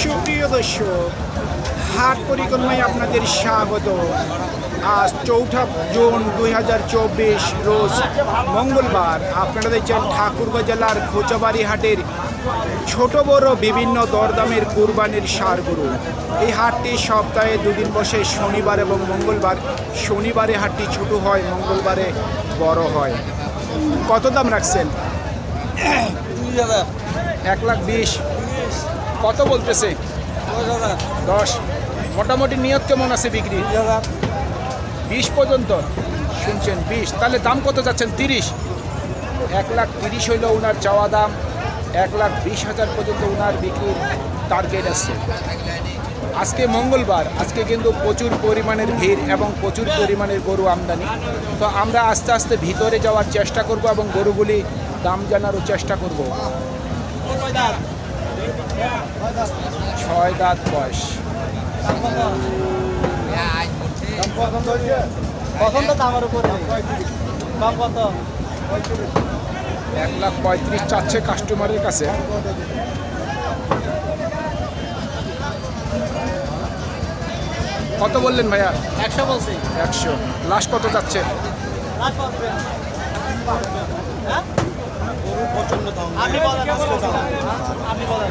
সুপ্রিয় দর্শক হাট পরিক্রমায় আপনাদের স্বাগত। আজ চৌঠা জুন দু হাজার চব্বিশ রোজ মঙ্গলবার। আপনারা দেখছেন ঠাকুরগাঁ জেলার খোঁচাবাড়ি হাটের ছোট বড় বিভিন্ন দরদামের কুরবানির সারগুরু এই হাটটি সপ্তাহে দুদিন বসে শনিবার এবং মঙ্গলবার। শনিবারে হাটটি ছোট হয় মঙ্গলবারে বড় হয়। কত দাম রাখছেন? এক লাখ বিশ। কত বলতেছে? দশ দশ। মোটামুটি নিয়ত কেমন আছে বিক্রি? বিশ পর্যন্ত? শুনছেন বিশ। তাহলে দাম কত যাচ্ছেন? তিরিশ। এক লাখ তিরিশ হইল ওনার চাওয়া দাম। এক লাখ বিশ হাজার পর্যন্ত ওনার বিক্রির টার্গেট আছে। আজকে মঙ্গলবার। আজকে কিন্তু প্রচুর পরিমাণের ভিড় এবং প্রচুর পরিমাণের গরু আমদানি। তো আমরা আস্তে আস্তে ভিতরে যাওয়ার চেষ্টা করব এবং গরুগুলি দাম জানারও চেষ্টা করব। ছয় দাঁত বয়স। পছন্দ আমার উপরে। দাম কত? এক লাখ পঁয়ত্রিশ চাচ্ছে কাস্টমারের কাছে। কত বললেন ভাইয়া? একশো বলছি। একশো। লাস্ট কত যাচ্ছে? আপনি বলেন। আপনি বলেন।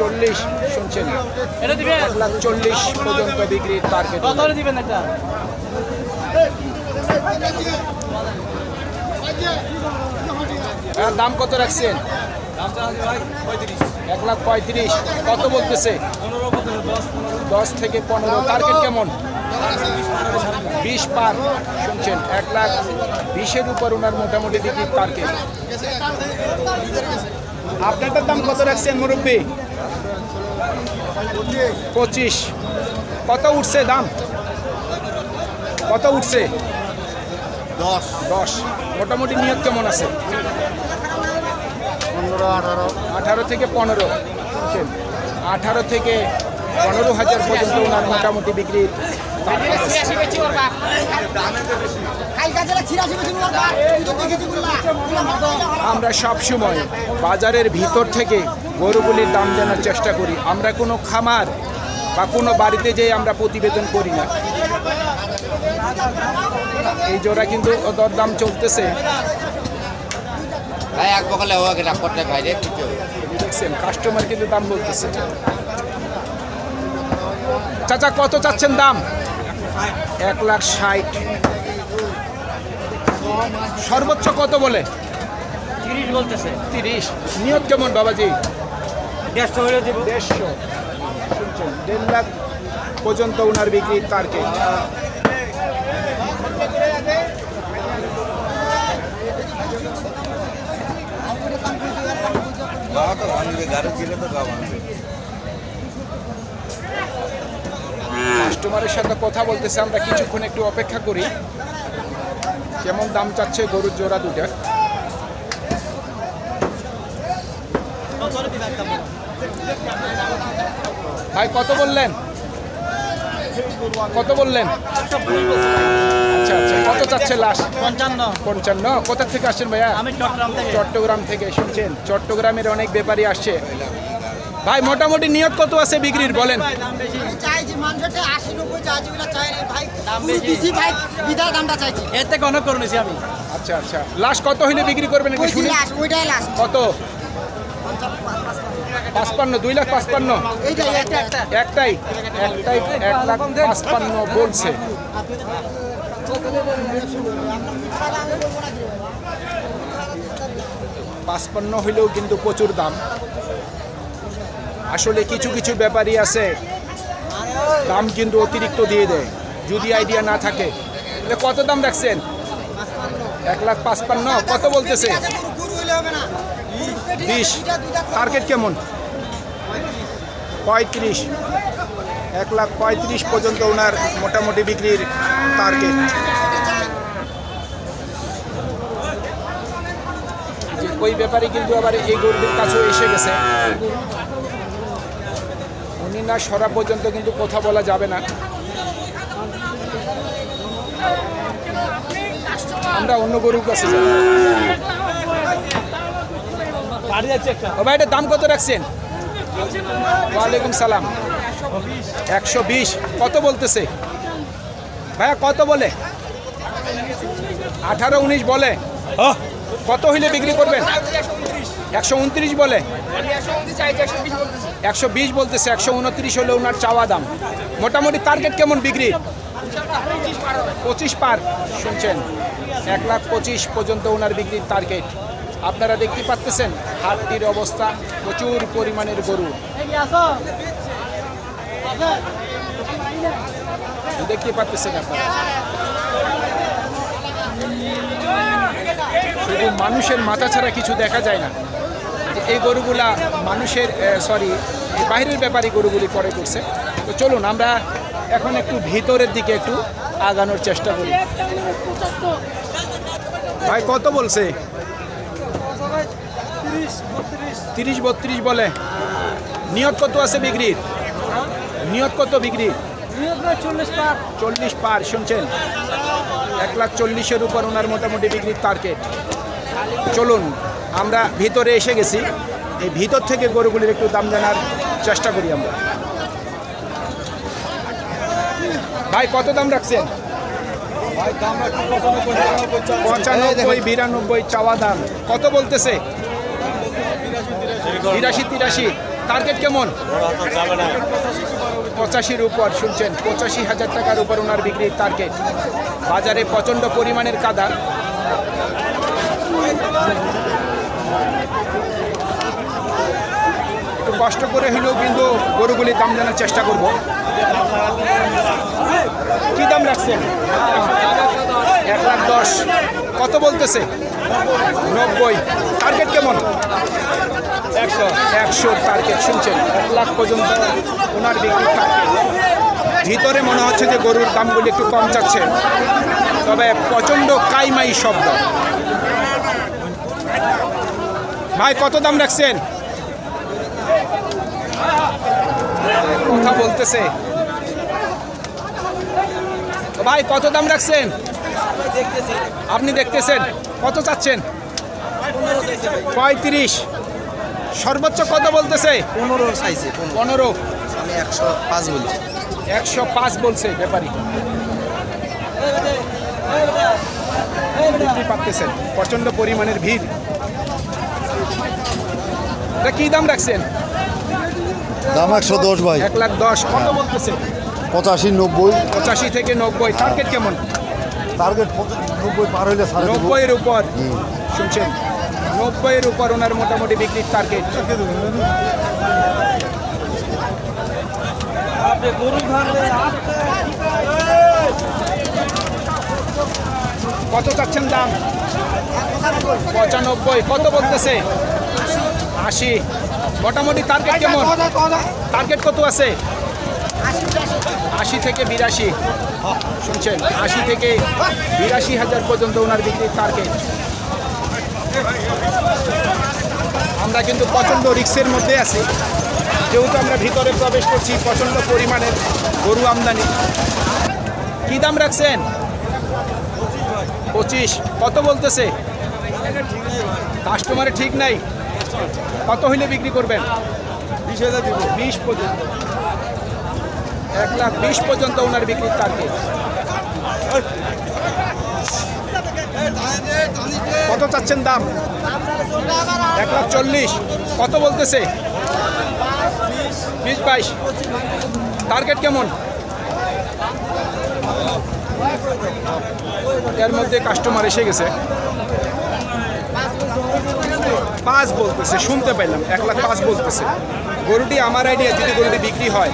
চল্লিশ শুনছেন? এক লাখ চল্লিশ পর্যন্ত বিক্রির টার্গেট দিবেন এটা? হ্যাঁ দাম কত রাখছেন? এক লাখ পঁয়ত্রিশ। কত বলতেছে? দশ থেকে পনেরো। টার্গেট কেমন? বিশ পার শুনছেন? এক লাখ বিশের উপর ওনার মোটামুটি বিক্রির টার্গেট আপনারটার দাম কত রাখছেন মুরব্বী? পঁচিশ। কত উঠছে দাম? কত উঠছে? দশ। দশ। মোটামুটি নিয়ত কেমন আছে? পনেরো আঠারো। আঠারো থেকে পনেরো। আঠারো থেকে পনেরো হাজার পর্যন্ত ওনার মোটামুটি বিক্রি আমরা সব সময় বাজারের ভিতর থেকে গরুগুলির দাম জানার চেষ্টা করি। আমরা কোনো খামার বা কোনো বাড়িতে যেয়ে আমরা প্রতিবেদন করি না। এই জোড়া কিন্তু দরদাম চলতেছে। দেখছেন কাস্টমার কিন্তু দাম বলতেছে। চাচা কত চাচ্ছেন দাম? এক লাখ ষাট। সর্বোচ্চ কত বলে? তিরিশ বলতেছে। তিরিশ। নিয়ত কেমন বাবাজি? দেড়শো হলে দিব। দেড়শো। শুনছেন, দেড় লাখ পর্যন্ত ওনার বিক্রির টার্গেট কাস্টমারের সাথে কথা বলতেছে, আমরা কিছুক্ষণ একটু অপেক্ষা করি। কেমন দাম চাচ্ছে গরুর জোড়া দুটা কত হলে দিবেন একটা বলেন। ভাই কত বললেন? কত বললেন। আচ্ছা আচ্ছা কত চাচ্ছে লাস্ট পঞ্চান্ন। পঞ্চান্ন? কোথা থেকে আসছেন ভাইয়া? আমি চট্টগ্রাম থেকে। চট্টগ্রাম থেকে শুনছেন? চট্টগ্রামের অনেক ব্যাপারী আসছে। ভাই মোটামুটি নিয়ত কত আছে বিক্রির বলেন? এর থেকে অনেক করে আমি। আচ্ছা আচ্ছা। লাস্ট কত হইলে বিক্রি করবেন শুনি। কত? পাঁচপান্ন দুই লাখ পাঁচপান্ন। একটাই একটাই এক লাখ পাঁচপান্ন বলছে। পাঁচপান্ন হইলেও কিন্তু প্রচুর দাম। আসলে কিছু কিছু ব্যাপারই আছে। দাম কিন্তু অতিরিক্ত দিয়ে দেয় যদি আইডিয়া না থাকে। কত দাম রাখছেন? এক লাখ পাঁচপান্ন কত বলতেছে? না। বিশ। টার্গেট কেমন? পঁয়ত্রিশ। এক লাখ পঁয়ত্রিশ পর্যন্ত ওনার মোটামুটি বিক্রির টার্গেট ওই ব্যাপারে কিন্তু আবার এই গরুদের কাছেও এসে গেছে। উনি না সরা পর্যন্ত কিন্তু কথা বলা যাবে না। আমরা অন্য গরুর কাছে যাব। ও ভাই এটার দাম কত রাখছেন? ওয়ালাইকুম সালাম। একশো বিশ। কত বলতেছে? ভাইয়া কত বলে? আঠারো উনিশ বলে। কত হইলে বিক্রি করবেন? একশো উনত্রিশ বলে। একশো বিশ বলতেছে একশো উনত্রিশ হলে ওনার চাওয়া দাম। মোটামুটি টার্গেট কেমন বিক্রি? পঁচিশ পার। শুনছেন এক লাখ পঁচিশ পর্যন্ত ওনার বিক্রির টার্গেট আপনারা দেখতে পাচ্তেছেন হাটটির অবস্থা, প্রচুর পরিমাণের গরু। দেখতে পাচ্তেছেন আপনারা। শুধু মানুষের মাথা ছাড়া কিছু দেখা যায় না। এই গরুগুলা মানুষের সরি বাইরের ব্যাপারে গরুগুলি পরে করছে। তো চলুন, আমরা এখন একটু ভিতরের দিকে একটু আগানোর চেষ্টা করি। ভাই, কত বলছে? তিরিশ বত্রিশ। বলে। নিয়ত কত আছে বিক্রির? নিয়ত কত বিক্রি চল্লিশ পার। চল্লিশ পার শুনছেন? এক লাখ চল্লিশের উপর ওনার মোটামুটি বিক্রির টার্গেট চলুন আমরা ভিতরে এসে গেছি। এই ভিতর থেকে গরুগুলির একটু দাম জানার চেষ্টা করি আমরা। ভাই কত দাম রাখছেন? পঁচানব্বই বিরানব্বই চাওয়া দাম। কত বলতেছে? বিরাশি তিরাশি। টার্গেট কেমন? পঁচাশির উপর, শুনছেন? পঁচাশি হাজার টাকার উপর ওনার বিক্রির টার্গেট বাজারে প্রচণ্ড পরিমাণের কাদা। একটু কষ্ট করে হলেও কিন্তু গরুগুলি দাম জানার চেষ্টা করব। কি দাম রাখছেন? এক লাখ দশ। কত বলতেছে? নব্বই। টার্গেট কেমন? একশো টার্গেট শুনছেন। এক লাখ পর্যন্ত ওনার বিক্রির টার্গেট ভিতরে মনে হচ্ছে যে গরুর দামগুলি একটু কম যাচ্ছে তবে প্রচণ্ড কাইমাই শব্দ। ভাই, কত দাম রাখছেন? কথা বলতেছে। ভাই, কত দাম রাখছেন? আপনি দেখতেছেন। কত চাচ্ছেন? পঁয়ত্রিশ। সর্বোচ্চ কত বলতেছে? পনেরো চাইছে পনেরো। আমি একশো পাঁচ বলছি একশো পাঁচ বলছে ব্যাপারী। দেখতেই পাচ্তেছেন প্রচণ্ড পরিমাণের ভিড়। এটা কি দাম রাখছেন? দাম একশো দশ ভাই। এক লাখ দশ কত বলতেছে? পঁচাশি নব্বই। পঁচাশি থেকে নব্বই। টার্গেট কেমন? টার্গেট নব্বই পার হইলে। নব্বইয়ের উপর। শুনছেন? নব্বইয়ের উপর ওনার মোটামুটি বিক্রির টার্গেট কত চাচ্ছেন দাম? পঁচানব্বই। কত বলতেছে? আশি। মোটামুটি টার্গেট কেমন? টার্গেট কত আছে? আশি থেকে বিরাশি। শুনছেন আশি থেকে বিরাশি হাজার পর্যন্ত ওনার বিক্রির টার্গেট আমরা কিন্তু প্রচণ্ড রিক্সের মধ্যে আছি। যেহেতু আমরা ভিতরে প্রবেশ করছি প্রচণ্ড পরিমাণের গরু আমদানি। কি দাম রাখছেন? পঁচিশ। কত বলতেছে? কাস্টমারে ঠিক নাই। কত হইলে বিক্রি করবেন? বিশ হাজার দিব। বিশ পর্যন্ত। এক লাখ বিশ পর্যন্ত ওনার বিক্রির টার্গেট কত চাচ্ছেন দাম? এক লাখ চল্লিশ। কত বলতেছে? বিশ বাইশ। টার্গেট কেমন? এর মধ্যে কাস্টমার এসে গেছে। পাঁচ বলতেছে, শুনতে পাইলাম। এক লাখ পাঁচ বলতেছে। গরুটি আমার আইডিয়া যদি গরুটি বিক্রি হয়,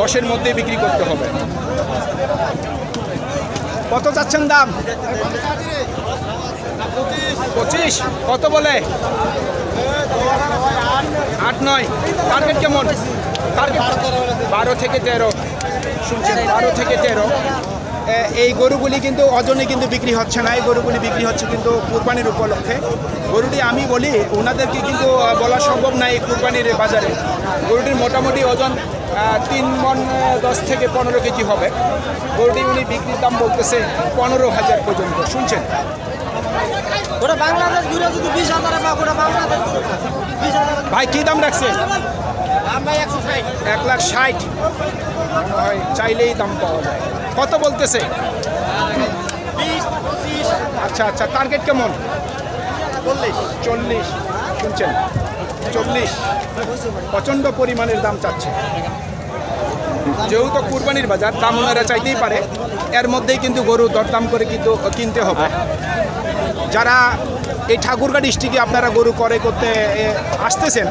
দশের মধ্যে বিক্রি করতে হবে। কত চাচ্ছেন দাম? পঁচিশ কত বলে? আট নয় টার্গেট কেমন? বারো থেকে তেরো। শুনছেন বারো থেকে তেরো। এই গরুগুলি কিন্তু ওজনে কিন্তু বিক্রি হচ্ছে না, এই গরুগুলি বিক্রি হচ্ছে কিন্তু কুরবানির উপলক্ষে। গরুটি আমি বলি, ওনাদেরকে কিন্তু বলা সম্ভব না এই কুরবানির বাজারে। গরুটির মোটামুটি ওজন তিন মন দশ থেকে পনেরো কেজি হবে। গরুটি উনি বিক্রির দাম বলতেছে পনেরো হাজার পর্যন্ত। শুনছেন? ওটা বাংলাদেশ ঘুরে যদি বিশ হাজারে ওটা বাংলাদেশ ভাই কী দাম রাখছে? এক লাখ ষাট। হয় চাইলেই দাম পাওয়া যায়। কত বলতেছে? আচ্ছা আচ্ছা টার্গেট কেমন? চল্লিশ। চল্লিশ। শুনছেন? চল্লিশ। প্রচণ্ড পরিমাণের দাম চাচ্ছে। যেহেতু কুরবানির বাজার দাম ওনারা চাইতেই পারে এর মধ্যেই কিন্তু গরু দরদাম করে কিন্তু কিনতে হবে। যারা এই ঠাকুরগাঁ ডিস্ট্রিক্টে আপনারা গরু করে করতে এ, আসতেছেন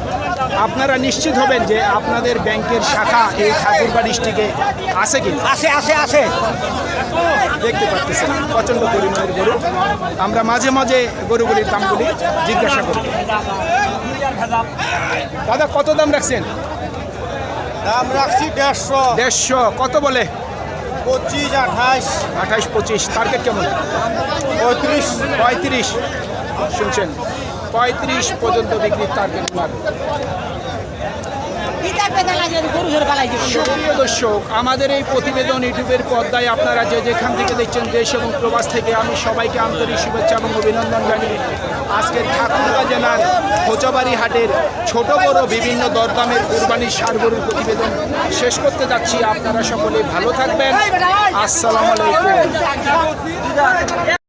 আপনারা নিশ্চিত হবেন যে আপনাদের ব্যাংকের শাখা এই ঠাকুরগাঁ ডিস্ট্রিক্টে আছে কি আছে আছে আছে। দেখতে পাচ্ছেন প্রচণ্ড পরিমাণের গরু। আমরা মাঝে মাঝে গরুগুলির দামগুলি জিজ্ঞাসা করি। দাদা কত দাম রাখছেন? দাম রাখছি দেড়শো। দেড়শো কত বলে? পঁচিশ আঠাশ। আঠাইশ পঁচিশ টার্গেট কেমন? পঁয়ত্রিশ। পঁয়ত্রিশ। শুনছেন পঁয়ত্রিশ পর্যন্ত বিক্রির টার্গেট ওনার সুপ্রিয় দর্শক, আমাদের এই প্রতিবেদন ইউটিউবের পর্দায় আপনারা যে যেখান থেকে দেখছেন দেশ এবং প্রবাস থেকে আমি সবাইকে আন্তরিক শুভেচ্ছা এবং অভিনন্দন জানিয়ে আজকের ঠাকুরগাঁ জেলার খোঁচাবাড়ি হাটের ছোট বড় বিভিন্ন দরদামের কোরবানির সার গরুর প্রতিবেদন শেষ করতে যাচ্ছি। আপনারা সকলে ভালো থাকবেন। আসসালামু আলাইকুম।